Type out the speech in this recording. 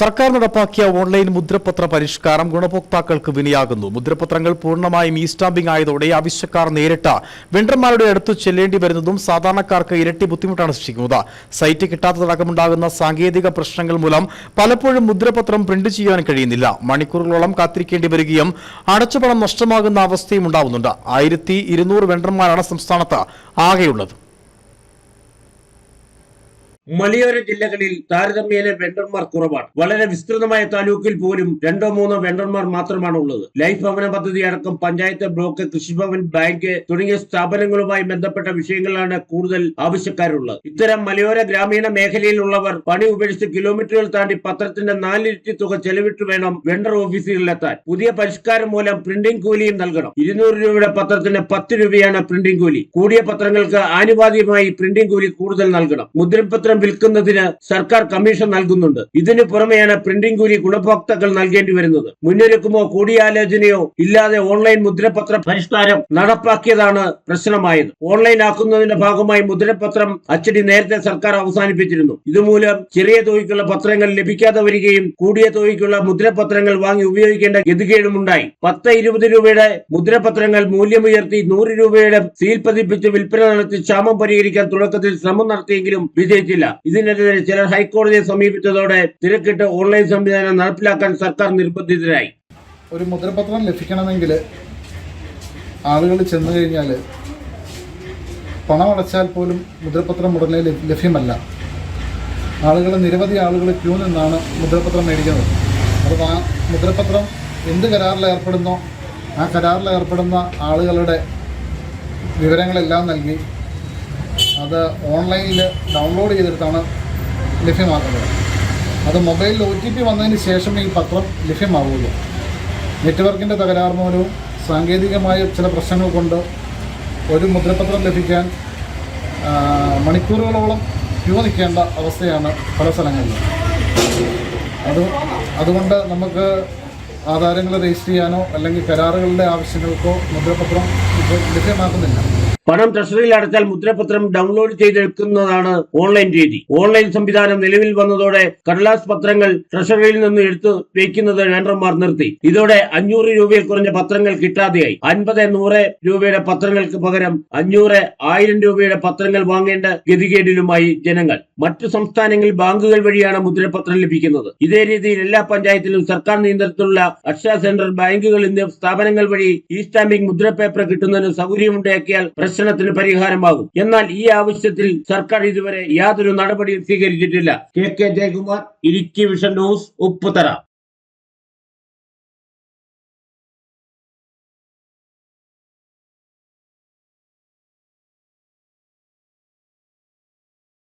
സർക്കാർ നടപ്പാക്കിയ ഓൺലൈൻ മുദ്രപത്ര പരിഷ്കാരം ഗുണഭോക്താക്കൾക്ക് വിനയാകുന്നു. മുദ്രപത്രങ്ങൾ പൂർണമായും ഇ സ്റ്റാമ്പിംഗ് ആയതോടെ ആവശ്യക്കാർ നേരിട്ട വെണ്ടർമാരുടെ അടുത്ത് ചെല്ലേണ്ടി വരുന്നതും സാധാരണക്കാർക്ക് ഇരട്ടി ബുദ്ധിമുട്ടാണ് സൃഷ്ടിക്കുന്നത്. സൈറ്റ് കിട്ടാത്തതടക്കമുണ്ടാകുന്ന സാങ്കേതിക പ്രശ്നങ്ങൾ മൂലം പലപ്പോഴും മുദ്രപത്രം പ്രിന്റ് ചെയ്യാൻ കഴിയുന്നില്ല. മണിക്കൂറുകളോളം കാത്തിരിക്കേണ്ടി വരികയും അടച്ചുപണം നഷ്ടമാകുന്ന അവസ്ഥയും ഉണ്ടാവുന്നുണ്ട്. ആയിരത്തി ഇരുന്നൂറ് വെണ്ടർമാരാണ് സംസ്ഥാനത്ത് ആകെയുള്ളത്. മലയോര ജില്ലകളിൽ താരതമ്യേന വെണ്ടർമാർ കുറവാണ്. വളരെ വിസ്തൃതമായ താലൂക്കിൽ പോലും രണ്ടോ മൂന്നോ വെണ്ടർമാർ മാത്രമാണ് ഉള്ളത്. ലൈഫ് ഭവന പദ്ധതി അടക്കം പഞ്ചായത്ത് ബ്ലോക്ക് കൃഷിഭവൻ ബാങ്ക് തുടങ്ങിയ സ്ഥാപനങ്ങളുമായി ബന്ധപ്പെട്ട വിഷയങ്ങളാണ് കൂടുതൽ ആവശ്യക്കാരുള്ളത്. ഇത്തരം മലയോര ഗ്രാമീണ മേഖലയിലുള്ളവർ പണി ഉപേക്ഷിച്ച് കിലോമീറ്ററുകൾ താണ്ടി പത്രത്തിന്റെ നാലിരട്ടി തുക ചെലവിട്ട് വേണം വെണ്ടർ ഓഫീസുകളിലെത്താൻ. പുതിയ പരിഷ്കാരം മൂലം പ്രിന്റിംഗ് കൂലിയും നൽകണം. ഇരുന്നൂറ് രൂപയുടെ പത്രത്തിന് പത്ത് രൂപയാണ് പ്രിന്റിംഗ് കൂലി. കൂടിയ പത്രങ്ങൾക്ക് ആനുപാതികമായി പ്രിന്റിംഗ് കൂലി കൂടുതൽ നൽകണം. മുദ്രപത്രം വിൽക്കുന്നതിന് സർക്കാർ കമ്മീഷൻ നൽകുന്നുണ്ട്. ഇതിനു പുറമെയാണ് പ്രിന്റിംഗ് കൂലി ഗുണഭോക്താക്കൾ നൽകേണ്ടി വരുന്നത്. മുന്നൊരുക്കമോ കൂടിയാലോചനയോ ഇല്ലാതെ ഓൺലൈൻ മുദ്രപത്ര പരിഷ്കാരം നടപ്പാക്കിയതാണ് പ്രശ്നമായത്. ഓൺലൈൻ ആക്കുന്നതിന്റെ ഭാഗമായി മുദ്രപത്രം അച്ചടി നേരത്തെ സർക്കാർ അവസാനിപ്പിച്ചിരുന്നു. ഇതുമൂലം ചെറിയ തുകയ്ക്കുള്ള പത്രങ്ങൾ ലഭിക്കാതെ വരികയും കൂടിയ തുകയ്ക്കുള്ള മുദ്രപത്രങ്ങൾ വാങ്ങി ഉപയോഗിക്കേണ്ട ഗതികേടുമുണ്ടായി. പത്ത് ഇരുപത് രൂപയുടെ മുദ്രപത്രങ്ങൾ മൂല്യമുയർത്തി നൂറ് രൂപയുടെ സീൽ പതിപ്പിച്ച് വിൽപ്പന നടത്തി ക്ഷാമം പരിഹരിക്കാൻ തുടക്കത്തിൽ ശ്രമം നടത്തിയെങ്കിലും വിജയിച്ചില്ല. ഇതിനെതിരെ ചിലർ ഹൈക്കോടതിയെ സമീപിച്ചതോടെ തിരക്കിട്ട് ഓൺലൈൻ സംവിധാനം നടപ്പിലാക്കാൻ സർക്കാർ നിർബന്ധിതരായി. ഒരു മുദ്രപത്രം ലഭിക്കണമെങ്കിൽ ആളുകൾ ചെന്നു കഴിഞ്ഞാൽ പണമടച്ചാൽ പോലും മുദ്രപത്രം ഉടനെ ലഭ്യമല്ല. ആളുകൾ നിരവധി ആളുകൾ ക്യൂ നിന്നാണ് മുദ്രപത്രം മേടിക്കുന്നത്. അപ്പോൾ ആ മുദ്രപത്രം എന്ത് കരാറിൽ ഏർപ്പെടുന്നോ ആ കരാറിൽ ഏർപ്പെടുന്ന ആളുകളുടെ വിവരങ്ങളെല്ലാം നൽകി അത് ഓൺലൈനിൽ ഡൗൺലോഡ് ചെയ്തെടുത്താണ് ലഭ്യമാക്കുന്നത്. അത് മൊബൈലിൽ ഒ ടി പി വന്നതിന് ശേഷം ഈ പത്രം ലഭ്യമാവുകയുള്ളൂ. നെറ്റ്വർക്കിന്റെ തകരാർ മൂലവും സാങ്കേതികമായ ചില പ്രശ്നങ്ങൾ കൊണ്ട് ഒരു മുദ്രപത്രം ലഭിക്കാൻ മണിക്കൂറുകളോളം ക്യൂ നിൽക്കേണ്ട അവസ്ഥയാണ് പല സ്ഥലങ്ങളിൽ അത് അതുകൊണ്ട് നമുക്ക് ആധാരങ്ങൾ രജിസ്റ്റർ ചെയ്യാനോ അല്ലെങ്കിൽ കരാറുകളുടെ ആവശ്യങ്ങൾക്കോ മുദ്രപത്രം ഇപ്പോൾ ലഭ്യമാക്കുന്നില്ല. പണം ട്രഷറിയിൽ അടച്ചാൽ മുദ്രപത്രം ഡൗൺലോഡ് ചെയ്തെടുക്കുന്നതാണ് ഓൺലൈൻ രീതി. ഓൺലൈൻ സംവിധാനം നിലവിൽ വന്നതോടെ കടലാസ് പത്രങ്ങൾ ട്രഷറിയിൽ നിന്ന് എടുത്തു വയ്ക്കുന്നത് വേണ്ടർമാർ നിർത്തി. ഇതോടെ അഞ്ഞൂറ് രൂപയിൽ കുറഞ്ഞ പത്രങ്ങൾ കിട്ടാതെയായി. അൻപത് നൂറ് രൂപയുടെ പത്രങ്ങൾക്ക് പകരം അഞ്ഞൂറ് ആയിരം രൂപയുടെ പത്രങ്ങൾ വാങ്ങേണ്ട ഗതികേടിലുമായി ജനങ്ങൾ. മറ്റു സംസ്ഥാനങ്ങളിൽ ബാങ്കുകൾ വഴിയാണ് മുദ്രപത്രം ലഭിക്കുന്നത്. ഇതേ രീതിയിൽ എല്ലാ പഞ്ചായത്തിലും സർക്കാർ നിയന്ത്രണത്തിലുള്ള അക്ഷയ സെന്റർ ബാങ്കുകൾ എന്നീ സ്ഥാപനങ്ങൾ വഴി ഇ സ്റ്റാമ്പിംഗ് മുദ്രപേപ്പർ കിട്ടുന്നതിന് സൗകര്യമുണ്ടാക്കിയാൽ പ്രശ്നത്തിന് പരിഹാരമാകും. എന്നാൽ ഈ ആവശ്യത്തിൽ സർക്കാർ ഇതുവരെ യാതൊരു നടപടിയും സ്വീകരിച്ചിട്ടില്ല. കെ കെ ജയകുമാർ ഇരിക്കി വിഷൻ ന്യൂസ് ഉപ്പുതറ.